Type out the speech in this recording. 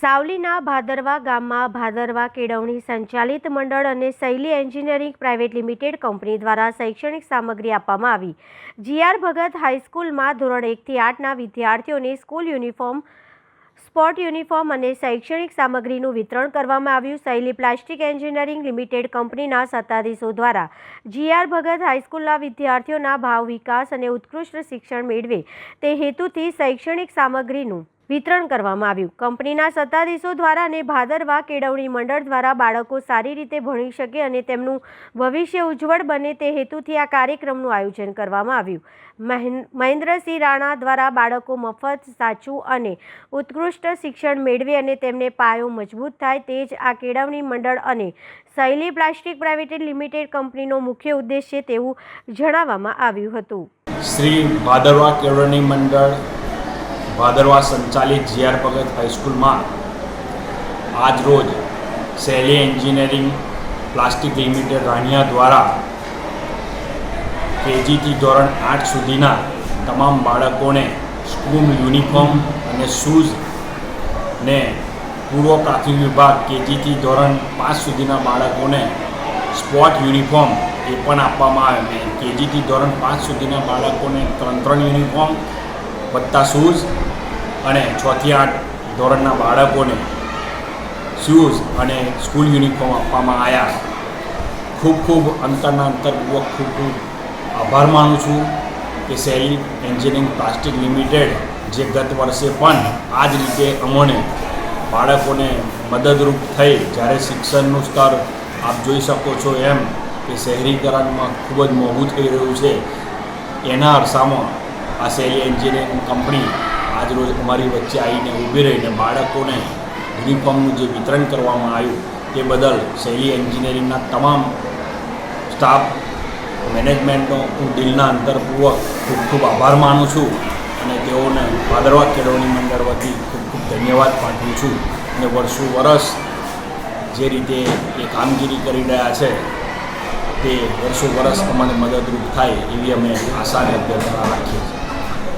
સાવલીના ભાદરવા ગામમાં ભાદરવા કેળવણી સંચાલિત મંડળ અને શૈલી એન્જિનિયરિંગ પ્રાઇવેટ લિમિટેડ કંપની દ્વારા શૈક્ષણિક સામગ્રી આપવામાં આવી. જીઆર ભગત હાઈસ્કૂલમાં ધોરણ એકથી આઠના વિદ્યાર્થીઓને સ્કૂલ યુનિફોર્મ, સ્પોર્ટ યુનિફોર્મ અને શૈક્ષણિક સામગ્રીનું વિતરણ કરવામાં આવ્યું. શૈલી પ્લાસ્ટિક એન્જિનિયરિંગ લિમિટેડ કંપનીના સત્તાધીશો દ્વારા જીઆર ભગત હાઈસ્કૂલના વિદ્યાર્થીઓના ભાવ વિકાસ અને ઉત્કૃષ્ટ શિક્ષણ મેળવે તે હેતુથી શૈક્ષણિક સામગ્રીનું વિતરણ કરવામાં આવ્યું. કંપનીના સત્તાધીશો દ્વારા અને ભાદરવા કેળવણી મંડળ દ્વારા બાળકો સારી રીતે ભણી શકે અને તેમનું ભવિષ્ય ઉજ્જવળ બને તે હેતુથી આ કાર્યક્રમનું આયોજન કરવામાં આવ્યું. મહેન- મહેન્દ્રસિંહ રાણા દ્વારા બાળકો મફત, સાચું અને ઉત્કૃષ્ટ શિક્ષણ મેળવે અને તેમને પાયો મજબૂત થાય તે જ આ કેળવણી મંડળ અને શૈલી પ્લાસ્ટિક પ્રાઇવેટ લિમિટેડ કંપનીનો મુખ્ય ઉદ્દેશ છે તેવું જણાવવામાં આવ્યું હતું. શ્રી ભાદરવા કેળવણી મંડળ ભાદરવા સંચાલિત જીઆર ભગત હાઈસ્કૂલમાં આજ રોજ શૈલી એન્જિનિયરિંગ પ્લાસ્ટિક લિમિટેડ રાણિયા દ્વારા કેજીથી ધોરણ આઠ સુધીના તમામ બાળકોને સ્કૂલ યુનિફોર્મ અને શૂઝ ને પૂર્વ પ્રાથમિક વિભાગ કેજીથી ધોરણ પાંચ સુધીના બાળકોને સ્પોર્ટ યુનિફોર્મ એ પણ આપવામાં આવે. કેજીથી ધોરણ પાંચ સુધીના બાળકોને ત્રણ ત્રણ યુનિફોર્મ વત્તા શૂઝ અને છથી આઠ ધોરણના બાળકોને શૂઝ અને સ્કૂલ યુનિફોર્મ આપવામાં આવ્યા. ખૂબ ખૂબ અંતરના અંતરપૂર્વક ખૂબ ખૂબ આભાર માનું છું કે શહેરી એન્જિનિયરિંગ પ્લાસ્ટિક લિમિટેડ જે ગત વર્ષે પણ આ જ રીતે અમોને બાળકોને મદદરૂપ થઈ જ્યારે શિક્ષણનું સ્તર આપ જોઈ શકો છો એમ કે શહેરીકરણમાં ખૂબ જ મોંઘું થઈ રહ્યું છે. એના અરસામાં આ શૈલી એન્જિનિયરિંગ કંપની આજરોજ અમારી વચ્ચે આવીને ઊભી રહીને બાળકોને યુનિફોર્મનું જે વિતરણ કરવામાં આવ્યું તે બદલ શૈલી એન્જિનિયરિંગના તમામ સ્ટાફ, મેનેજમેન્ટનો હું દિલના અંતરપૂર્વક ખૂબ ખૂબ આભાર માનું છું અને તેઓને ભાદરવા કેળવણી મંડળ વતી ખૂબ ખૂબ ધન્યવાદ પાઠવું છું અને વર્ષો વર્ષ જે રીતે એ કામગીરી કરી રહ્યા છે તે વર્ષો વર્ષ અમને મદદરૂપ થાય એવી અમે આશાને અભ્યર્થના રાખીએ છીએ.